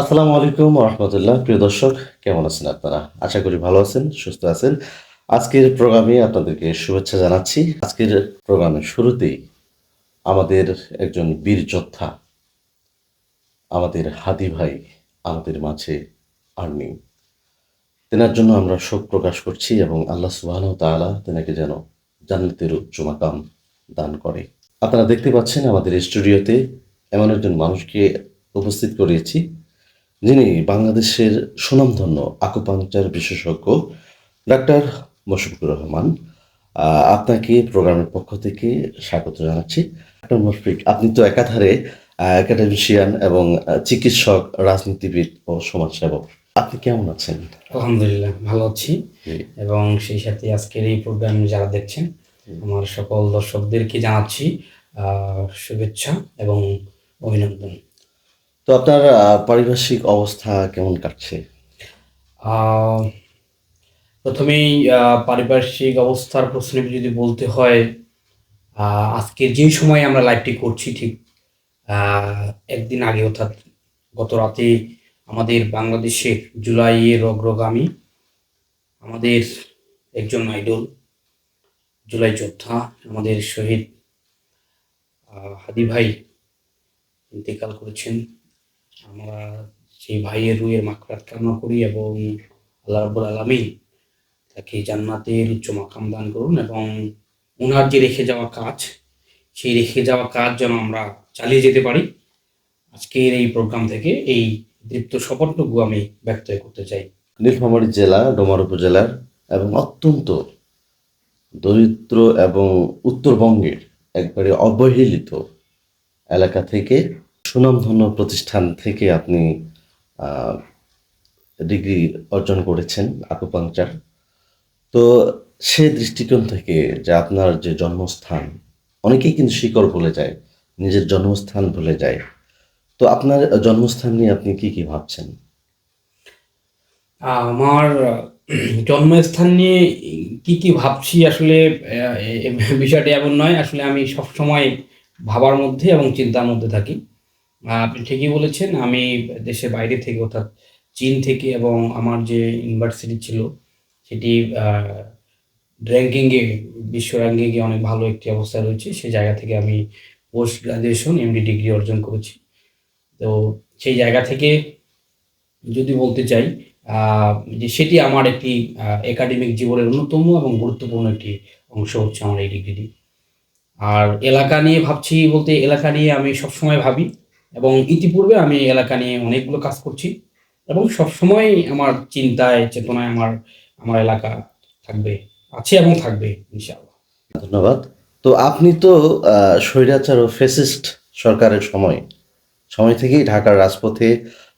আসসালামু আলাইকুম রহমতুল্লাহ। প্রিয় দর্শক, কেমন আছেন আপনারা? আশা করি ভালো আছেন, সুস্থ আছেন। আজকের প্রোগ্রামে আপনাদেরকে শুভেচ্ছা জানাচ্ছি। আজকের প্রোগ্রামের শুরুতেই আমাদের একজন বীর যোদ্ধা, আমাদের হাদি ভাই, আমাদের মাঝে আর নেই তেনার জন্য আমরা শোক প্রকাশ করছি এবং আল্লাহ সুবাহ তাআলা তেনাকে যেন জান্নাতের উচ্চ মাকাম দান করে। আপনারা দেখতে পাচ্ছেন আমাদের স্টুডিওতে এমন একজন মানুষকে উপস্থিত করিয়েছি। যিনি বাংলাদেশের সুনামধন্য আকুপাংচার বিশেষজ্ঞ ডাক্তার মশফিকুর রহমান আপনাকে প্রোগ্রামের পক্ষ থেকে স্বাগত জানাচ্ছি। ডাক্তার মশফিক আপনি তো একাধারে একাডেমিশিয়ান এবং চিকিৎসক রাজনীতিবিদ ও সমাজসেবক। আপনি কেমন আছেন? আলহামদুলিল্লাহ ভালো আছি। এবং সেই সাথে আজকের এই প্রোগ্রাম যারা দেখছেন আমার সকল দর্শকদেরকে জানাচ্ছি শুভেচ্ছা এবং অভিনন্দন। তো আপনার পারিপার্শ্বিক অবস্থা কেমন কাটছে? প্রথমেই পারিপার্শ্বিক অবস্থার প্রশ্নে যদি বলতে হয় আজকে যে সময় আমরা লাইভটি করছি ঠিক একদিন আগে অর্থাৎ গত রাতে আমাদের বাংলাদেশের জুলাইয়ের অগ্রগামী আমাদের একজন আইডল জুলাই যোদ্ধা, আমাদের শহীদ হাদি ভাই ইন্তেকাল করেছেন। আমরা সেই ভাইয়ের রুয়ের মাকড়াত কামনা করি এবং আল্লাহ রব্বুল আলমিন তাকে জান্নাতের উচ্চ মাকাম দান করুন এবং ওনার যে রেখে যাওয়া কাজ, সেই রেখে যাওয়া কাজ যেন আমরা চালিয়ে যেতে পারি। আজকের এই প্রোগ্রাম থেকে এই দীপ্ত শপথটুকু আমি ব্যক্ত করতে চাই। নীলফামারী জেলা ডোমার উপজেলার এবং অত্যন্ত দরিদ্র এবং উত্তরবঙ্গের একবারে অবহেলিত এলাকা থেকে সুনামধন্য প্রতিষ্ঠান থেকে আপনি ডিগ্রি অর্জন করেছেন আকুপাংচার তো সে দৃষ্টিকোণ থেকে যে আপনার যে জন্মস্থান, অনেকেই কিন্তু শিকড় ভুলে যায়, নিজের জন্মস্থান ভুলে যায়। তো আপনার জন্মস্থান নিয়ে আপনি কি কি ভাবছেন? আমার জন্মস্থান নিয়ে কি কি ভাবছি আসলে বিষয়টা এমন নয়। আসলে আমি সব সময় ভাবার মধ্যে এবং চিন্তার মধ্যে থাকি। আপনি ঠিকই বলেছেন, আমি দেশের বাইরে থেকে, অর্থাৎ চীন থেকে এবং আমার যে ইউনিভার্সিটি ছিল, সেটি র্যাঙ্কিংয়ে বিশ্ব র্যাঙ্কিংয়ে অনেক ভালো একটি অবস্থা রয়েছে। সেই জায়গা থেকে আমি পোস্ট গ্রাজুয়েশন এমডি ডিগ্রি অর্জন করেছি। তো সেই জায়গা থেকে যদি বলতে চাই যে সেটি আমার একটি একাডেমিক জীবনের অন্যতম এবং গুরুত্বপূর্ণ একটি অংশ হচ্ছে আমার এই ডিগ্রিটি আর এলাকা নিয়ে ভাবছি বলতে, এলাকা নিয়ে আমি সবসময় ভাবি। এবং ইতিপূর্বে আমি এলাকা নিয়ে অনেকগুলো কাজ করছি এবং সবসময় আমার চিন্তায়, চেতনায় আমার আমার এলাকা থাকবে, আছে এবং থাকবে, ইনশাআল্লাহ। ধন্যবাদ। তো আপনি তো স্বৈরাচার ও ফেসিস্ট সরকারের সময় সময় থেকেই ঢাকার রাজপথে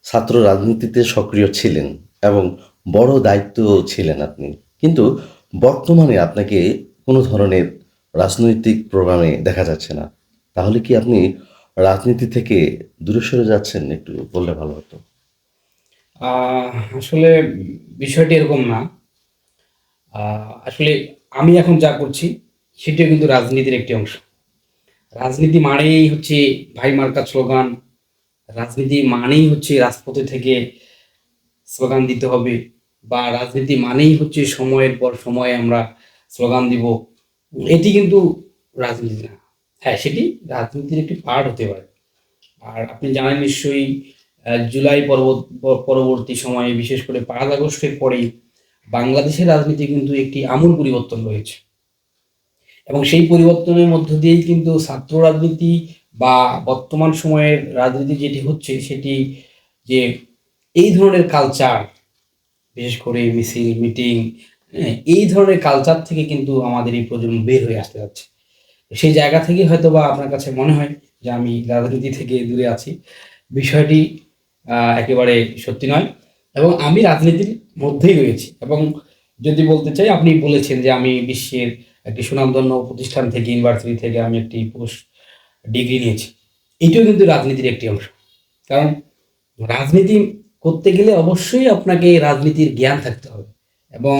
ছাত্র রাজনীতিতে সক্রিয় ছিলেন এবং বড় দায়িত্ব ছিলেন আপনি। কিন্তু বর্তমানে আপনাকে কোনো ধরনের রাজনৈতিক প্রোগ্রামে দেখা যাচ্ছে না। তাহলে কি আপনি রাজনীতি থেকে দূরে সরে যাচ্ছেন একটু বললে ভালো হতো। আসলে বিষয়টি এরকম না। আসলে আমি এখন যা করছি, সেটিও কিন্তু রাজনীতির একটি অংশ। রাজনীতি মানেই হচ্ছে ভাই মার্কা স্লোগান। রাজনীতি মানেই হচ্ছে রাজপথে থেকে স্লোগান দিতে হবে বা রাজনীতি মানেই হচ্ছে সময়ের পর সময়ে আমরা স্লোগান দিব। এটি কিন্তু রাজনীতি না। হ্যাঁ সেটি রাজনীতির একটি পার্ট হতে পারে। আর আপনি জানেন নিশ্চয়ই জুলাই পরবর্তী সময়ে বিশেষ করে পাঁচ আগস্টের পরেই বাংলাদেশের রাজনীতি কিন্তু একটি আমূল পরিবর্তন রয়েছে। এবং সেই পরিবর্তনের মধ্য দিয়েই কিন্তু ছাত্র রাজনীতি বা বর্তমান সময়ের রাজনীতি যেটি হচ্ছে সেটি যে এই ধরনের কালচার বিশেষ করে মিছিল মিটিং হ্যাঁ, এই ধরনের কালচার থেকে কিন্তু আমাদের এই প্রজন্ম বের হয়ে আসতে যাচ্ছে। সেই জায়গা থেকে হয়তো বা আপনার কাছে মনে হয় যে আমি রাজনীতি থেকে দূরে আছি। বিষয়টি একেবারে সত্যি নয় এবং আমি রাজনীতির মধ্যেই রয়েছি এবং যদি বলতে চাই, আপনি বলেছেন যে আমি বিশ্বের একটি সুনামধন্য প্রতিষ্ঠান থেকে ইউনিভার্সিটি থেকে আমি একটি পোস্ট ডিগ্রি নিয়েছি। এটিও কিন্তু রাজনীতির একটি অংশ। কারণ রাজনীতি করতে গেলে অবশ্যই আপনাকে রাজনীতির জ্ঞান থাকতে হবে এবং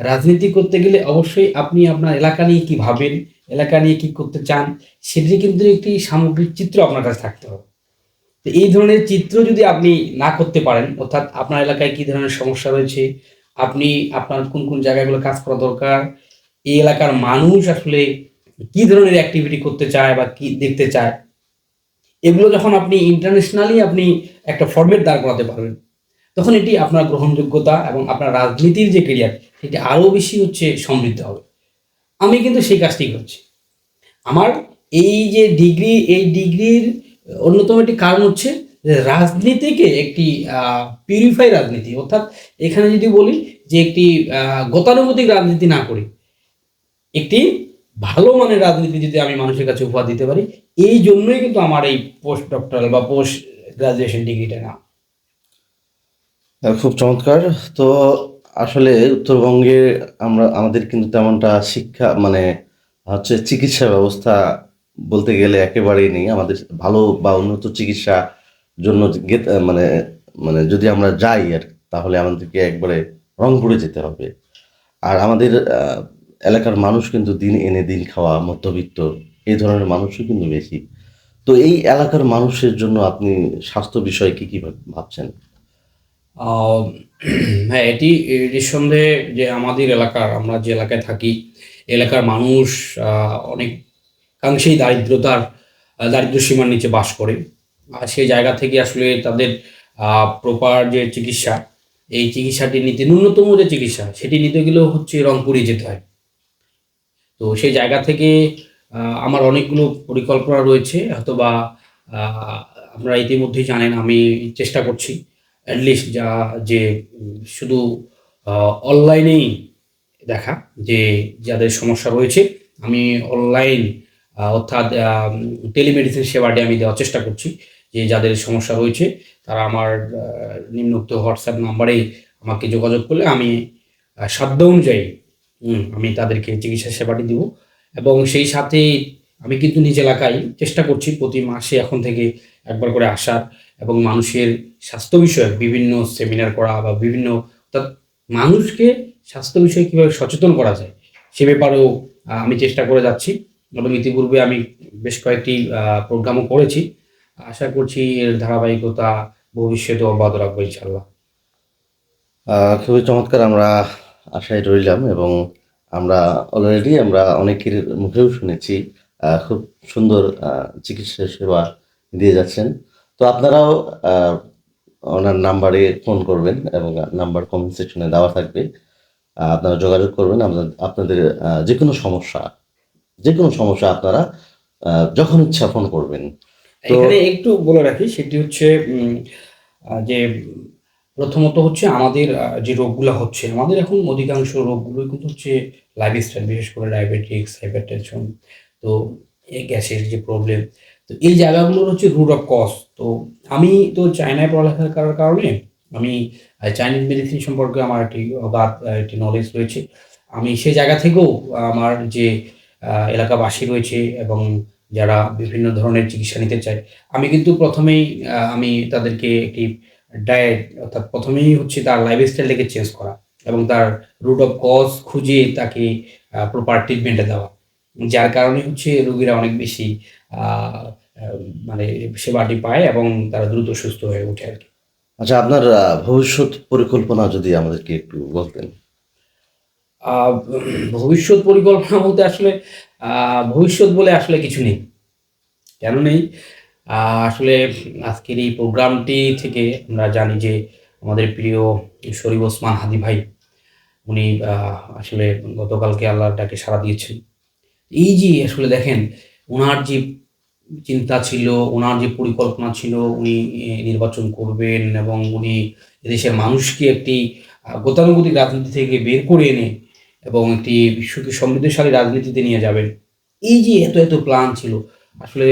রাজনীতি করতে গেলে অবশ্যই আপনি আপনার এলাকা নিয়ে কি ভাবেন এলাকা নিয়ে কি করতে চান সেটি কিন্তু একটি সামগ্রিক চিত্র আপনার কাছে থাকতে হবে। তো এই ধরনের চিত্র যদি আপনি না করতে পারেন, অর্থাৎ আপনার এলাকায় কি ধরনের সমস্যা রয়েছে, আপনি আপনার কোন কোন জায়গাগুলো কাজ করা দরকার, এই এলাকার মানুষ আসলে কি ধরনের অ্যাক্টিভিটি করতে চায় বা কি দেখতে চায়, এগুলো যখন আপনি ইন্টারন্যাশনালি আপনি একটা ফর্মেট দাঁড় করাতে পারবেন, তখন এটি আপনার গ্রহণযোগ্যতা এবং আপনার রাজনীতির যে কেরিয়ার সেটি আরও বেশি হচ্ছে সমৃদ্ধ হবে। আমি কিন্তু সেই কাজটি করছি। আমার এই যে ডিগ্রি, এই ডিগ্রির অন্যতম একটি কারণ হচ্ছে রাজনীতিকে একটি পিউরিফাই রাজনীতি। অর্থাৎ এখানে যদি বলি যে একটি গতানুগতিক রাজনীতি না করি, একটি ভালো মানের রাজনীতি যদি আমি মানুষের কাছে উপহার দিতে পারি, এই জন্যই কিন্তু আমার এই পোস্ট ডক্টরাল বা পোস্ট গ্রাজুয়েশন ডিগ্রিটা না খুব চমৎকার। তো আসলে উত্তরবঙ্গে আমরা, আমাদের কিন্তু তেমনটা শিক্ষা মানে হচ্ছে চিকিৎসা ব্যবস্থা বলতে গেলে একেবারেই নেই। আমাদের ভালো বা উন্নত চিকিৎসা জন্য মানে মানে যদি আমরা যাই আর তাহলে আমাদেরকে একবারে রংপুরে যেতে হবে। আর আমাদের এলাকার মানুষ কিন্তু দিন এনে দিন খাওয়া, মধ্যবিত্ত, এই ধরনের মানুষও কিন্তু বেশি। তো এই এলাকার মানুষের জন্য আপনি স্বাস্থ্য বিষয়ে কী কী ভাব- ভাবছেন? হ্যাঁ এটি নিঃসন্দেহে যে আমাদের এলাকার আমরা যে এলাকায় থাকি এলাকার মানুষ আহ, অনেকাংশেই দারিদ্রতার দারিদ্র সীমার নিচে বাস করে। আর সেই জায়গা থেকে আসলে তাদের প্রপার যে চিকিৎসা এই চিকিৎসাটি নিতে ন্যূনতম যে চিকিৎসা সেটি নিতে গেলেও হচ্ছে রংপুরে যেতে হয়। তো সেই জায়গা থেকে আমার অনেকগুলো পরিকল্পনা রয়েছে অথবা আহ, আপনারা ইতিমধ্যেই জানেন আমি চেষ্টা করছি। অ্যাটলিস্ট যা যে, শুধু অনলাইনেই দেখা, যে যাদের সমস্যা রয়েছে, আমি অনলাইন অর্থাৎ টেলিমেডিসিন সেবাটি আমি দেওয়ার চেষ্টা করছি, যে যাদের সমস্যা রয়েছে, তারা আমার নিম্নোক্ত হোয়াটসঅ্যাপ নাম্বারে আমাকে যোগাযোগ করলে আমি সাধ্য অনুযায়ী আমি তাদেরকে চিকিৎসা সেবাটি দিব। এবং সেই সাথে আমি কিন্তু নিজ এলাকায় চেষ্টা করছি, প্রতি মাসে এখন থেকে একবার করে আসার এবং মানুষের স্বাস্থ্য বিষয়ক বিভিন্ন সেমিনার করা বা বিভিন্ন অর্থাৎ মানুষকে স্বাস্থ্য বিষয়ে কীভাবে সচেতন করা যায়, সে ব্যাপারেও আমি চেষ্টা করে যাচ্ছি। এবং ইতিপূর্বে আমি বেশ কয়েকটি প্রোগ্রামও করেছি। আশা করছি এর ধারাবাহিকতা ভবিষ্যতে অব্যাহত রাখব ইনশাল্লাহ খুবই চমৎকার আমরা আশায় রইলাম এবং আমরা অলরেডি আমরা অনেকের মুখেও শুনেছি খুব সুন্দর চিকিৎসা সেবা দিয়ে যাচ্ছেন। তো আপনারাও ওনার নাম্বারে ফোন করবেন এবং নাম্বার কমেন্ট সেকশনে দেওয়া থাকবে। আপনারা যোগাযোগ করবেন। আপনাদের যে কোনো সমস্যা যে কোনো সমস্যা আপনারা যখন ইচ্ছা ফোন করবেন। এখানে একটু বলে রাখি, সেটি হচ্ছে যে প্রথমত হচ্ছে আমাদের যে রোগগুলো হচ্ছে, আমাদের এখন অধিকাংশ রোগগুলোই কিন্তু হচ্ছে লাইফস্টাইল বিশেষ করে ডায়াবেটিক্স হাইপারটেনশন তো এই গ্যাসের যে প্রবলেম তো এই জায়গাগুলোর হচ্ছে রুট অফ কজ তো আমি তো চায়নায় পড়ালেখা করার কারণে আমি চাইনিজ মেডিসিন সম্পর্কে আমার একটি একটি নলেজ রয়েছে। আমি সেই জায়গা থেকেও আমার যে এলাকাবাসী রয়েছে এবং যারা বিভিন্ন ধরনের চিকিৎসা নিতে চায়, আমি কিন্তু প্রথমেই আমি তাদেরকে একটি ডায়েট অর্থাৎ প্রথমেই হচ্ছে তার লাইফস্টাইলটাকে চেঞ্জ করা এবং তার রুট অফ কজ খুঁজে তাকে প্রপার ট্রিটমেন্টে দেওয়া। যার কারণে হচ্ছে রোগীরা অনেক বেশি মানে সেবাটি পায় এবং তারা দ্রুত সুস্থ হয়ে ওঠে আর কি। আচ্ছা আপনার ভবিষ্যৎ পরিকল্পনা যদি আমাদেরকে একটু বলতেন। ভবিষ্যৎ পরিকল্পনা বলতে আসলে ভবিষ্যৎ বলে আসলে কিছু নেই। কেন নেই? আসলে আজকের এই প্রোগ্রামটি থেকে আমরা জানি যে আমাদের প্রিয় শরীফ ওসমান হাদি ভাই উনি আসলে গতকালকে আল্লাহর ডাকে সাড়া দিয়েছেন। এই যে আসলে দেখেন ওনার যে চিন্তা ছিল, ওনার যে পরিকল্পনা ছিল, উনি নির্বাচন করবেন এবং উনি দেশের মানুষকে একটি গতানুগতিক রাজনীতি থেকে বের করে এনে এবং একটি বিশ্বকে সমৃদ্ধশালী রাজনীতিতে নিয়ে যাবেন। এই যে এত এত প্ল্যান ছিল, আসলে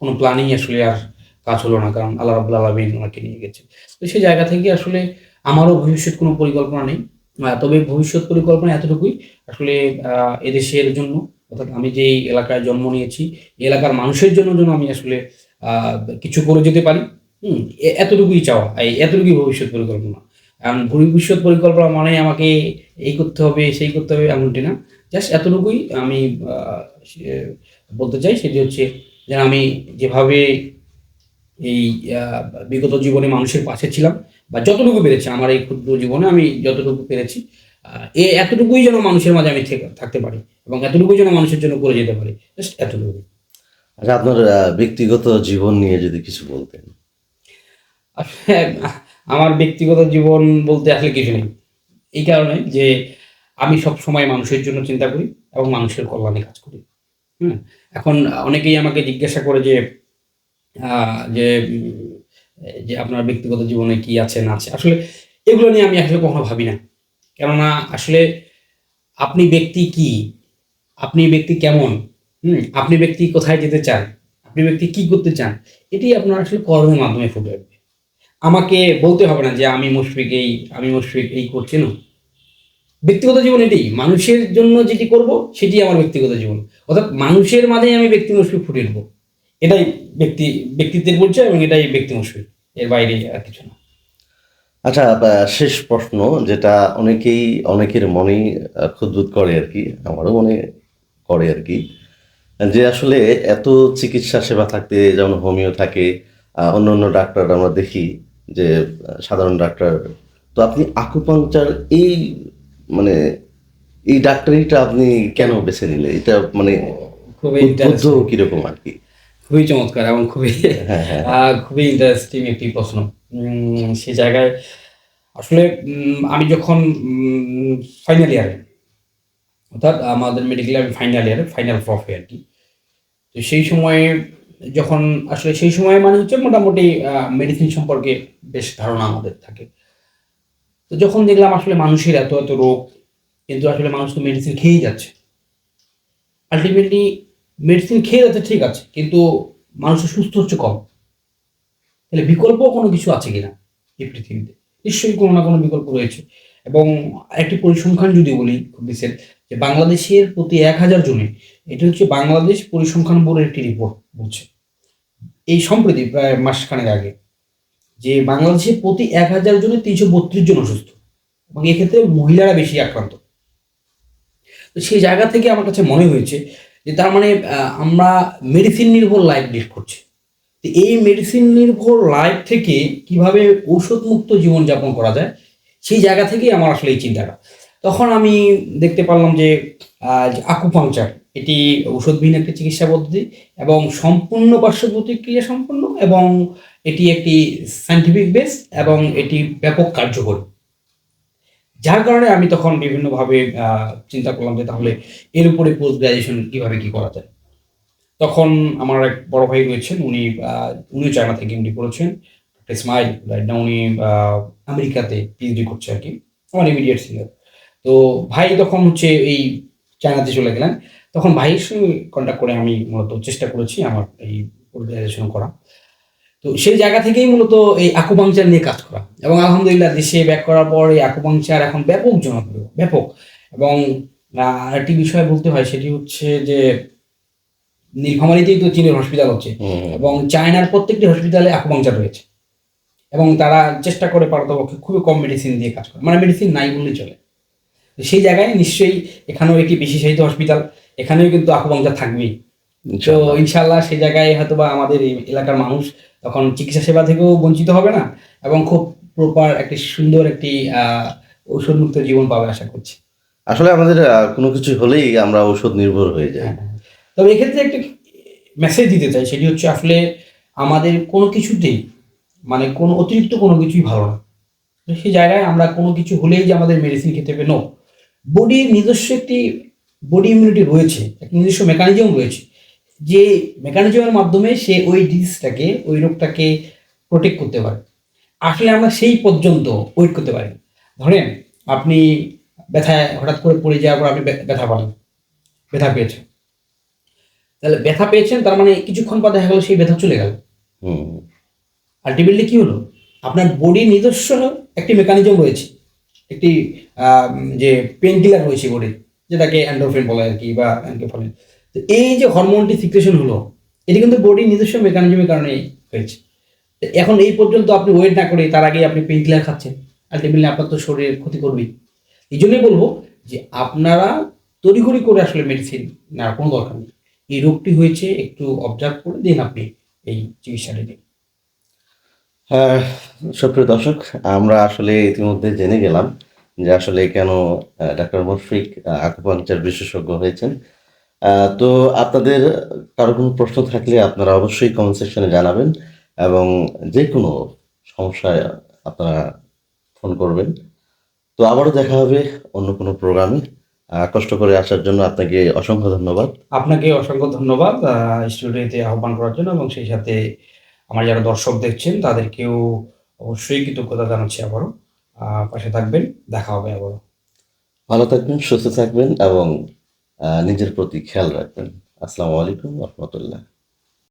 কোনো প্ল্যানিং আসলে আর কাজ হলো না, কারণ আল্লাহ রাবুল আলমিন ওনাকে নিয়ে গেছে তো সেই জায়গা থেকে আসলে আমারও ভবিষ্যৎ কোনো পরিকল্পনা নেই তবে ভবিষ্যৎ পরিকল্পনা এতটুকুই, আসলে এদেশের জন্য অর্থাৎ আমি যেই এলাকায় জন্ম নিয়েছি এলাকার মানুষের জন্য যেন আমি আসলে কিছু করে যেতে পারি, হুম এতটুকুই চাওয়া, এই এতটুকুই ভবিষ্যৎ পরিকল্পনা। কারণ ভবিষ্যৎ পরিকল্পনা মানে আমাকে এই করতে হবে, সেই করতে হবে এমনটি না। জাস্ট এতটুকুই আমি বলতে চাই সেটি হচ্ছে যেন আমি যেভাবে এই বিগত জীবনে মানুষের পাশে ছিলাম বা যতটুকু পেরেছি, আমার এই ক্ষুদ্র জীবনে আমি যতটুকু পেরেছি এ এতটুকুই যেন মানুষের মাঝে আমি থাকতে পারি এবং এতটুকুই যেন মানুষের জন্য করে যেতে পারি। জাস্ট এতটুকু আচ্ছা আপনার ব্যক্তিগত জীবন নিয়ে যদি কিছু বলতেন। আসলে আমার ব্যক্তিগত জীবন বলতে আসলে কিছু নেই। এই কারণে যে আমি সব সময় মানুষের জন্য চিন্তা করি এবং মানুষের কল্যাণে কাজ করি। হুম এখন অনেকেই আমাকে জিজ্ঞাসা করে যে যে যে আপনার ব্যক্তিগত জীবনে কি আছে না আছে। আসলে এগুলো নিয়ে আমি আসলে কখনো ভাবি না। কেননা আসলে আপনি ব্যক্তি কি? আপনি ব্যক্তি কেমন? হুম, আপনি ব্যক্তি কোথায় যেতে চান? আপনি ব্যক্তি কি করতে চান? এটি আপনার আসলে কর্মের মাধ্যমে ফুটে উঠবে। আমাকে বলতে হবে না যে আমি মুশফিক এই, আমি মুশফিক এই করছি, না। ব্যক্তিগত জীবন এটাই মানুষের জন্য যেটি করব, সেটি আমার ব্যক্তিগত জীবন। অর্থাৎ মানুষের মাঝেই আমি ব্যক্তি মুশফিক ফুটে উঠবো। এটাই ব্যক্তি, ব্যক্তিত্বের পরিচয় এবং এটাই ব্যক্তি মুশফিক। এর বাইরে আর কিছু না। আচ্ছা শেষ প্রশ্ন যেটা অনেকেই অনেকের মনেই আহ, খুদবুদ করে আর কি আমারও মনে করে আর কি যে আসলে এত চিকিৎসা সেবা থাকতে যেমন হোমিও থাকে আহ, অন্য অন্য ডাক্তার আমরা দেখি যে আহ, সাধারণ ডাক্তার তো আপনি আকুপাংচার এই মানে এই ডাক্তারিটা আপনি কেন বেছে নিলে এটা মানে খুবই উদ্বুদ্ধ কীরকম আর কি? খুবই চমৎকার এবং খুবই হ্যাঁ হ্যাঁ। খুবই ইন্টারেস্টিং একটি প্রশ্ন। সেই জায়গায় আসলে আমি যখন ফাইনাল ইয়ারে অর্থাৎ আমাদের মেডিকেল আমি ফাইনাল ইয়ারে ফাইনাল প্রফে আর কি তো সেই সময়ে যখন আসলে সেই সময় মানে হচ্ছে মোটামুটি মেডিসিন সম্পর্কে বেশ ধারণা আমাদের থাকে। তো যখন দেখলাম আসলে মানুষের এত এত রোগ কিন্তু আসলে মানুষ তো মেডিসিন খেয়েই যাচ্ছে। আলটিমেটলি মেডিসিন খেয়ে যাচ্ছে ঠিক আছে, কিন্তু মানুষ সুস্থ হচ্ছে কম তাহলে বিকল্প কোনো কিছু আছে কিনা এই পৃথিবীতে? নিশ্চয়ই কোনো না কোনো বিকল্প রয়েছে। এবং একটি পরিসংখ্যান যদি বলি, খুব বিশেষ যে বাংলাদেশের প্রতি এক হাজার জনে, এটা হচ্ছে বাংলাদেশ পরিসংখ্যান বোর্ডের একটি রিপোর্ট বলছে। এই সম্প্রতি প্রায় মাসখানেক আগে, যে বাংলাদেশে প্রতি এক হাজার জনে তিনশো বত্রিশ জন অসুস্থ, এবং এক্ষেত্রে মহিলারা বেশি আক্রান্ত। সেই জায়গা থেকে আমার কাছে মনে হয়েছে যে তার মানে আমরা মেডিসিন নির্ভর লাইফ লিড করছি। তো এই মেডিসিন নির্ভর লাইফ থেকে কীভাবে ঔষধ মুক্ত জীবনযাপন করা যায়, সেই জায়গা থেকেই আমার আসলে এই চিন্তাটা। তখন আমি দেখতে পারলাম যে আকুপাংচার এটি ঔষধবিহীন একটি চিকিৎসা পদ্ধতি এবং সম্পূর্ণ পার্শ্ব প্রতিক্রিয়া সম্পন্ন এবং এটি একটি সাইন্টিফিক বেস এবং এটি ব্যাপক কার্যকর। যার কারণে আমি তখন বিভিন্নভাবে চিন্তা করলাম যে তাহলে এর উপরে পোস্ট গ্রাজুয়েশন কীভাবে কি করা যায়? তখন আমার এক বড় ভাই রয়েছেন, উনি উনিও চায়না থেকে এমডি করেছেন। স্মাইল রাইট না উনি আমেরিকাতে পিএইচডি করছে আর কি। আমার ইমিডিয়েট সিনিয়র তো ভাই তখন হচ্ছে এই চায়নাতে চলে গেলেন। তখন ভাইয়ের সঙ্গে কন্ট্যাক্ট করে আমি মূলত চেষ্টা করেছি আমার এই পোস্ট গ্রাজুয়েশন করা। তো সেই জায়গা থেকেই মূলত এই আকুপাংচার নিয়ে কাজ করা। এবং আলহামদুলিল্লাহ দেশে ব্যাক করার পর এই আকুপাংচার এখন ব্যাপক জনপ্রিয় ব্যাপক। এবং আরেকটি বিষয় বলতে হয় সেটি হচ্ছে যে নীলফামারীতেই তো চীনের হসপিটাল হচ্ছে। এবং চায়নার প্রত্যেকটি হসপিটালে আকুপাংচার রয়েছে। এবং তারা চেষ্টা করে পারতপক্ষে খুবই কম মেডিসিন দিয়ে কাজ করে। মানে মেডিসিন নাই বললেই চলে। সেই জায়গায় নিশ্চয়ই এখানেও একটি বিশেষায়িত হসপিটাল এখানেও কিন্তু আকুপাংচার থাকবেই। তো ইনশাআল্লাহ। ইনশাল্লাহ সেই জায়গায় হয়তো বা আমাদের এলাকার মানুষ তখন চিকিৎসা সেবা থেকেও বঞ্চিত হবে না। এবং খুব প্রপার একটি সুন্দর একটি ঔষধমুক্ত জীবন পাবে আশা করছি। আসলে আমাদের কোনো কিছু হলেই আমরা ঔষধ নির্ভর হয়ে যাই। তবে এক্ষেত্রে একটি মেসেজ দিতে চাই সেটি হচ্ছে আসলে আমাদের কোনো কিছুতেই মানে কোনো অতিরিক্ত কোনো কিছুই ভালো না। সেই জায়গায় আমরা কোনো কিছু হলেই যে আমাদের মেডিসিন খেতে হবে নো বডির নিজস্ব একটি বডি ইমিউনিটি রয়েছে একটি নিজস্ব মেকানিজম রয়েছে। যে মেকানিজমের মাধ্যমে সে ওই ডিজিজটাকে ওই রোগটাকে প্রোটেক্ট করতে পারে। আসলে আমরা সেই পর্যন্ত ওয়েট করতে পারি। ধরেন আপনি ব্যথায় হঠাৎ করে পড়ে যাওয়ার পর আপনি ব্যথা পালেন ব্যথা পেয়েছেন। তাহলে ব্যথা পেয়েছেন তার মানে কিছুক্ষণ পর দেখা গেল সেই ব্যথা চলে গেল। হুম। আলটিমেটলি কি হলো? আপনার বডি নিজস্ব একটি মেকানিজম রয়েছে। একটি আহ, যে পেন কিলার রয়েছে বডির যেটাকে অ্যান্ড্রোফেন বলে আর কি বা অ্যানকেফলিন তো এই যে হরমোনটি সিক্রেশন হলো এটি কিন্তু বডির নিজস্ব মেকানিজমের কারণে হয়েছে। এখন এই পর্যন্ত আপনি ওয়েট না করে তার আগে আপনি পেন কিলার খাচ্ছেন। আলটিমেটলি আপনার তো শরীরের ক্ষতি করবেই। এই জন্যই বলব যে আপনারা তড়িঘড়ি করে আসলে মেডিসিন নেওয়ার কোনো দরকার নেই। এই রোগটি হয়েছে একটু অবজার্ভ করে দিন আপনি এই চিকিৎসাটা হ্যাঁ সুপ্রিয় দর্শক, আমরা আসলে ইতিমধ্যে জেনে গেলাম যে আসলে কেন ডাক্তার মুশফিক আকুপাংচার বিশেষজ্ঞ হয়েছেন। তো আপনাদের কারও কোনো প্রশ্ন থাকলে আপনারা অবশ্যই কমেন্ট সেকশনে জানাবেন। এবং যে কোনো সমস্যায় আপনারা ফোন করবেন। তো আবারও দেখা হবে অন্য কোনো প্রোগ্রামে। কষ্ট করে আসার জন্য আপনাকে অসংখ্য ধন্যবাদ। আপনাকে অসংখ্য ধন্যবাদ স্টুডিওতে আহ্বান করার জন্য এবং সেই সাথে আমার যারা দর্শক দেখছেন তাদেরকেও অবশ্যই কৃতজ্ঞতা জানাচ্ছি আবারও। পাশে থাকবেন দেখা হবে আবারও। ভালো থাকবেন সুস্থ থাকবেন এবং নিজের প্রতি খেয়াল রাখবেন। আসসালামু আলাইকুম রহমতুল্লাহ।